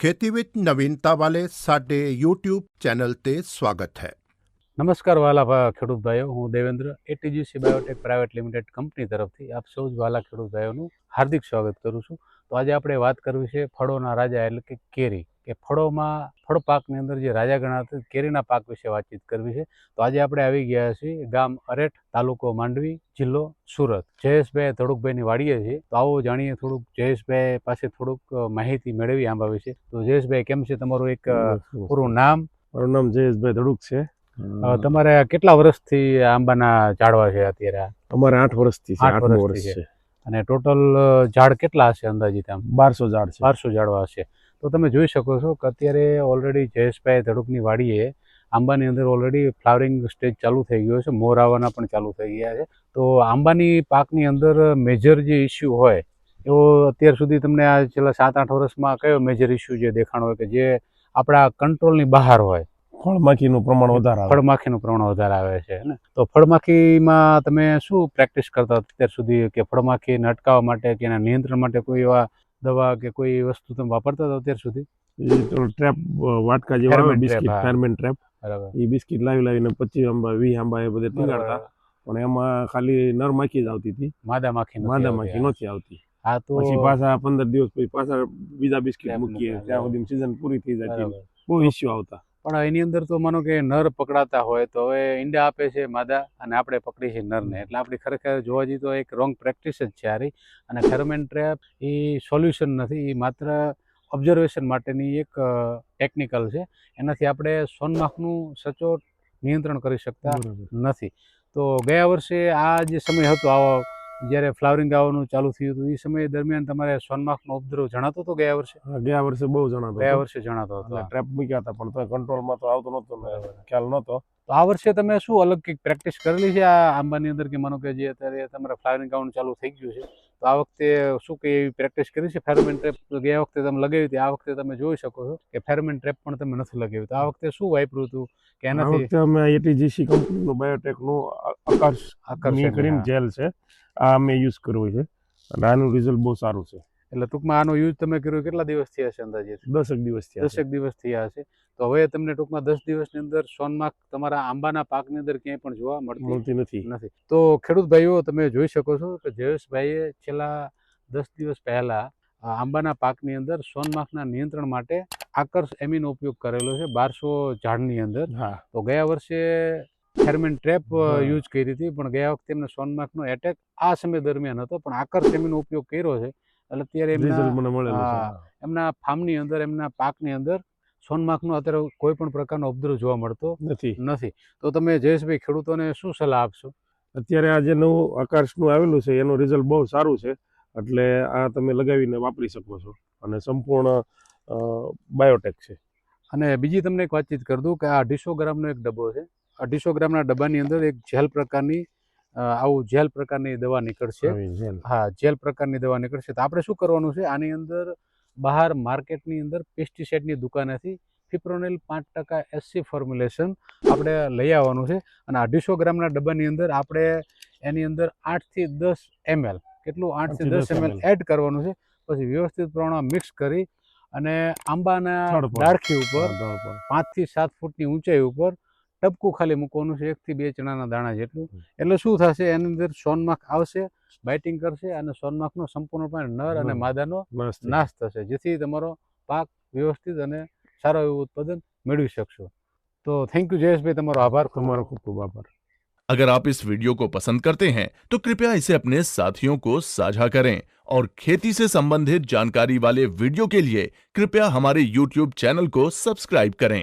खेती ਵਿੱਚ ਨਵੀਨਤਾ ਵਾਲੇ ਸਾਡੇ YouTube ਚੈਨਲ ਤੇ સ્વાગત ਹੈ નમસ્કાર વાલા ભા- ખેડૂત ભાઈઓ હું Devendra ATGC biotech private limited company તરફથી આપ સૌ જ વાલા ખેડૂત ભાઈઓનું હાર્દિક સ્વાગત કરું છું તો આજે આપણે વાત કરવી છે ફળોના રાજા એટલે કે કેરી કે ફળોમાં ફળ પાકની અંદર જે રાજા ગણાતા કેરીના પાક વિશે વાતચીત કરવી છે. તો આજે આપણે આવી ગયા છીએ ગામ અરેઠ તાલુકો માંડવી જિલ્લો સુરત. જયેશભાઈ ધડુકભાઈની વાડીએ છે તો આવો જાણીએ થોડુંક જયેશભાઈ પાસે થોડુંક માહિતી મેળવી આંબા વિશે. તો જયેશભાઈ કેમ છે તમારું એક પૂરું નામ? મારું નામ જયેશભાઈ ધડુક છે. તમારે કેટલા વર્ષથી આંબાના ઝાડવા છે અત્યારે? અમારે આઠ વર્ષથી આઠ વર્ષથી વર્ષ છે. અને ટોટલ ઝાડ કેટલા હશે અંદાજિત આમ? બારસો ઝાડ છે. બારસો ઝાડવા હશે. તો તમે જોઈ શકો છો કે અત્યારે ઓલરેડી જયેશભાઈ ધડુકની વાડીએ આંબાની અંદર ઓલરેડી ફ્લાવરિંગ સ્ટેજ ચાલુ થઈ ગયો છે. મોર આવવાના પણ ચાલુ થઈ ગયા છે. તો આંબાની પાકની અંદર મેજર જે ઇસ્યુ હોય એવો અત્યાર સુધી તમને આ છેલ્લા સાત આઠ વર્ષમાં કયો મેજર ઇસ્યુ જે દેખાણો હોય કે જે આપણા કંટ્રોલની બહાર હોય? ફળમાખીનું પ્રમાણ વધારે આવે. ફળમાખીનું પ્રમાણ વધારે આવે છે ને? તો ફળમાખીમાં તમે શું પ્રેક્ટિસ કરતા અત્યાર સુધી? કે ફળમાખીને અટકાવવા માટે કે એના નિયંત્રણ માટે કોઈ એવા દવા કે કોઈ વસ્તુ તમે વાપરતા હતા અત્યાર સુધી? એ તો ટ્રેપ વાટકા જેવા આવે બિસ્કિટ ફેરમેન ટ્રેપ. બરાબર. એ બિસ્કિટ લાવી લાવીને પચીસ આંબા વીસ આંબા એ બધે ટીંગાડતા. પણ એમાં ખાલી નર માખી જ આવતી હતી. માદા માખી માદા માખી નથી આવતી. હા તો પછી પાછા પંદર દિવસ પછી પાછા બીજા બિસ્કિટ મૂકીએ. ત્યાં. સુધી સીઝન પૂરી થઈ જતી બહુ ઇસ્યુ આવતા. પણ એની અંદર તો માનો કે નર પકડાતા હોય તો હવે ઈંડા આપે છે માદા અને આપણે પકડી છે નરને. એટલે આપણી ખરેખર જોવા જઈએ તો એક રોંગ પ્રેક્ટિસ જ છે આરી. અને ફેરોમેન ટ્રેપ એ સોલ્યુશન નથી એ માત્ર ઓબ્ઝર્વેશન માટેની એક ટેકનિકલ છે. એનાથી આપણે સોનમાખનું સચોટ નિયંત્રણ કરી શકતા નથી. તો ગયા વર્ષે આ જે સમય હતો આવો જ્યારે ફ્લાવરિંગ આવવાનું ચાલુ થયું હતું એ સમય દરમિયાન તમારે સોનમાખનો ઉપદ્રવ જણાતો હતો ગયા વર્ષે? ગયા વર્ષે બહુ જણાતો ગયા વર્ષે જણાતો હતો ટ્રેપ મૂક્યા હતા પણ તો કંટ્રોલમાં તો આવતો નહોતો ખ્યાલ નહોતો. તો આ વર્ષે તમે શું અલગ કંઈક પ્રેક્ટિસ કરેલી છે આ આંબાની અંદર કે માનો કે જે અત્યારે તમારે ફ્લાવરિંગ કાઉન્ટ ચાલુ થઈ ગયું છે? તો આ વખતે શું કંઈ એવી પ્રેક્ટિસ કરી છે? ફેરોમેન ટ્રેપ ગયા વખતે તમે લગાવી હતી આ વખતે તમે જોઈ શકો છો કે ફેરોમેન ટ્રેપ પણ તમે નથી લગાવ્યું તો આ વખતે શું વાપર્યું હતું કે એનાથી અમે એટીજીસી કંપનીનું બાયોટેકનું આકર્ષ આકર્ષ કરીને જેલ છે આ અમે યુઝ કરવું છે અને આનું રિઝલ્ટ બહુ સારું છે. એટલે ટૂંકમાં આનો યુઝ તમે કર્યો કેટલા દિવસ થયા છે અંદાજે દસેક દિવસ થયા. દસેક દિવસ થયા હશે તો હવે તમને ટૂંકમાં દસ દિવસની અંદર સોનમાર્ક તમારા આંબાના પાકની અંદર ક્યાંય પણ જોવા મળતી નથી. નથી. તો ખેડૂત ભાઈઓ તમે જોઈ શકો છો કે જયેશભાઈએ છેલ્લા દસ દિવસ પહેલા આંબાના પાકની અંદર સોનમાખના નિયંત્રણ માટે આકર્ષ એમીનો ઉપયોગ કરેલો છે બારસો ઝાડની અંદર. હા. તો ગયા વર્ષે ફેરમેન ટ્રેપ યુઝ કરી હતી પણ ગયા વખતે એમને સોનમાર્કનો એટેક આ સમય દરમિયાન હતો પણ આકર્ષ એમીનો ઉપયોગ કર્યો છે. એટલે અત્યારે રિઝલ્ટ એમના મને મળેલું એમના ફાર્મની અંદર એમના પાકની અંદર સોનમાખનો અત્યારે કોઈ પણ પ્રકારનો ઉપદ્રવ જોવા મળતો નથી. નથી. તો તમે જયેશભાઈ ખેડૂતોને શું સલાહ આપશો? અત્યારે આ જે નવું આકાશનું આવેલું છે એનું રિઝલ્ટ બહુ સારું છે. એટલે આ તમે લગાવીને વાપરી શકો છો. અને સંપૂર્ણ બાયોટેક છે. અને બીજી તમને એક વાતચીત કરી દઉં કે આ અઢીસો ગ્રામનો એક ડબ્બો છે. અઢીસો ગ્રામના ડબ્બાની અંદર એક જેલ પ્રકારની આવું જેલ પ્રકારની દવા નીકળશે. હા જેલ પ્રકારની દવા નીકળશે. તો આપણે શું કરવાનું છે? આની અંદર બહાર માર્કેટની અંદર પેસ્ટિસાઇડની દુકાનેથી ફિપ્રોનિલ પાંચ ટકા એસસી ફોર્મ્યુલેશન આપણે લઈ આવવાનું છે. અને અઢીસો ગ્રામના ડબ્બાની અંદર આપણે એની અંદર આઠથી દસ એમએલ કેટલું? આઠથી દસ એમએલ એડ કરવાનું છે. પછી વ્યવસ્થિત પ્રમાણમાં મિક્સ કરી અને આંબાના ડાળખી ઉપર. પાંચથી સાત ફૂટની ઊંચાઈ ઉપર ટપકું ખાલી મૂકવાનું છે એકથી બે ચણાના દાણા જેટલું હમ. એટલે શું થશે એની અંદર સોનમાખ આવશે બાઇટિંગ કરશે અને સોનમાખનો સંપૂર્ણપણે નર અને બરાબર. માદાનો મસ્ત છે. નાશ થશે જેથી તમારો પાક વ્યવસ્થિત અને સારો એવું ઉત્પાદન મેળવી શકશો તો થેન્ક યુ જયેશભાઈ તમારો આભાર તમારો ખૂબ ખૂબ આભાર अगर आप इस वीडियो को पसंद करते हैं तो कृपया इसे अपने साथियों को साझा करें और खेती से संबंधित जानकारी वाले वीडियो के लिए कृपया हमारे YouTube चैनल को सब्सक्राइब करें